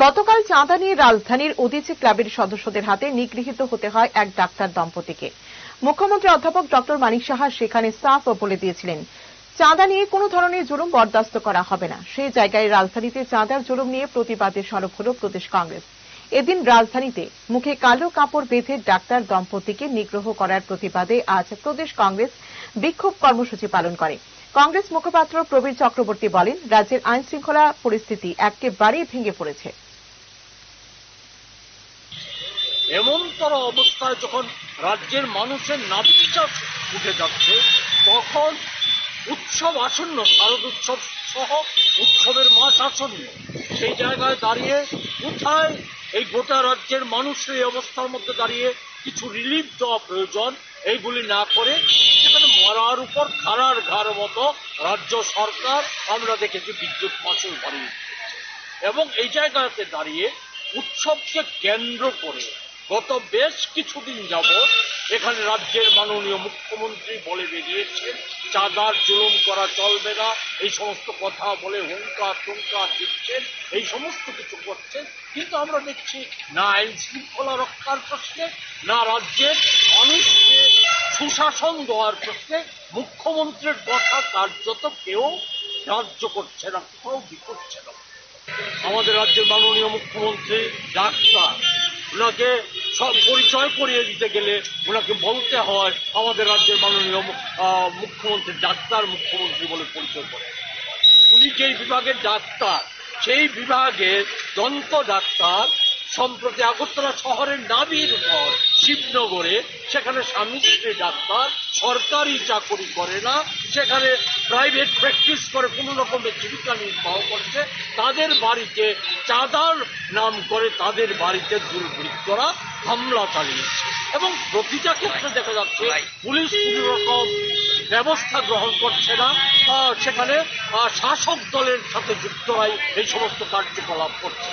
গতকাল চাঁদা নিয়ে রাজধানীর উদিচি ক্লাবের সদস্যদের হাতে নিগৃহীত হতে হয় এক ডাক্তার দম্পতিকে। মুখ্যমন্ত্রী অধ্যাপক ডক্টর মানিক সাহা সেখানে সাফ বলে দিয়েছিলেন, চাঁদা নিয়ে কোনো ধরনের জুলুম বরদাস্ত করা হবে না। সেই জায়গায় রাজধানীতে চাঁদার জুলুম নিয়ে প্রতিবাদে সরব হল প্রদেশ কংগ্রেস। এদিন রাজধানীতে মুখে কালো কাপড় বেঁধে ডাক্তার দম্পতিকে নিগ্রহ করার প্রতিবাদে আজ প্রদেশ কংগ্রেস বিক্ষোভ কর্মসূচি পালন করে। কংগ্রেস মুখপাত্র প্রবীর চক্রবর্তী বলেন, রাজ্যের আইন শৃঙ্খলা পরিস্থিতি একেবারেই ভেঙে পড়েছে। এমনতর অবস্থায় যখন রাজ্যের মানুষের নাবিচাপ উঠে যাচ্ছে, তখন উৎসব আসন্ন, শারদ উৎসব সহ উৎসবের মাস আসন্ন। সেই জায়গায় দাঁড়িয়ে কোথায় এই গোটা রাজ্যের মানুষের এই অবস্থার মধ্যে দাঁড়িয়ে কিছু রিলিফ দেওয়া প্রয়োজন? এইগুলি না করে সেখানে মরার উপর খাড়ার ঘাড় মতো রাজ্য সরকার আমরা দেখেছি বিদ্যুৎ, ফসল বাড়িয়ে এবং এই জায়গাতে দাঁড়িয়ে উৎসবকে কেন্দ্র করে গত বেশ কিছুদিন যাবৎ এখানে রাজ্যের মাননীয় মুখ্যমন্ত্রী বলে বেরিয়েছেন, চাঁদার জুলুম করা চলবে না, এই সমস্ত কথা বলে হুঙ্কার টুঙ্কার দিচ্ছেন, এই সমস্ত কিছু করছেন, কিন্তু আমরা দেখছি না আইন শৃঙ্খলা রক্ষার প্রশ্নে, না রাজ্যের মানুষকে সুশাসন দেওয়ার প্রশ্নে মুখ্যমন্ত্রীর কথা কার্যত কেউ গ্রাহ্য করছে না, কোথাও করছে না। আমাদের রাজ্যের মাননীয় মুখ্যমন্ত্রী ডাক্তার ওনাকে সব পরিচয় করিয়ে দিতে গেলে ওনাকে বলতে হয়, আমাদের রাজ্যের মাননীয় মুখ্যমন্ত্রী, ডাক্তার মুখ্যমন্ত্রী বলে পরিচয় করে। উনি যেই বিভাগের ডাক্তার, সেই বিভাগের দন্ত ডাক্তার, সম্প্রতি আগরতলা শহরের নাবির পর শিবনগরে, সেখানে স্বামী স্ত্রী ডাক্তার সরকারি চাকরি করে না সেখানে প্রাইভেট প্র্যাকটিস করে কোনো রকমের জীবিকা নির্বাহ করছে তাদের বাড়িতে চাঁদার নাম করে তাদের বাড়িতে দুর্বৃত্তরা হামলা চালিয়েছে। এবং প্রতিটা ক্ষেত্রে দেখা যাচ্ছে পুলিশ কোনো রকম ব্যবস্থা গ্রহণ করছে না সেখানে শাসক দলের সাথে যুক্ত হয় এই সমস্ত কার্যকলাপ করছে।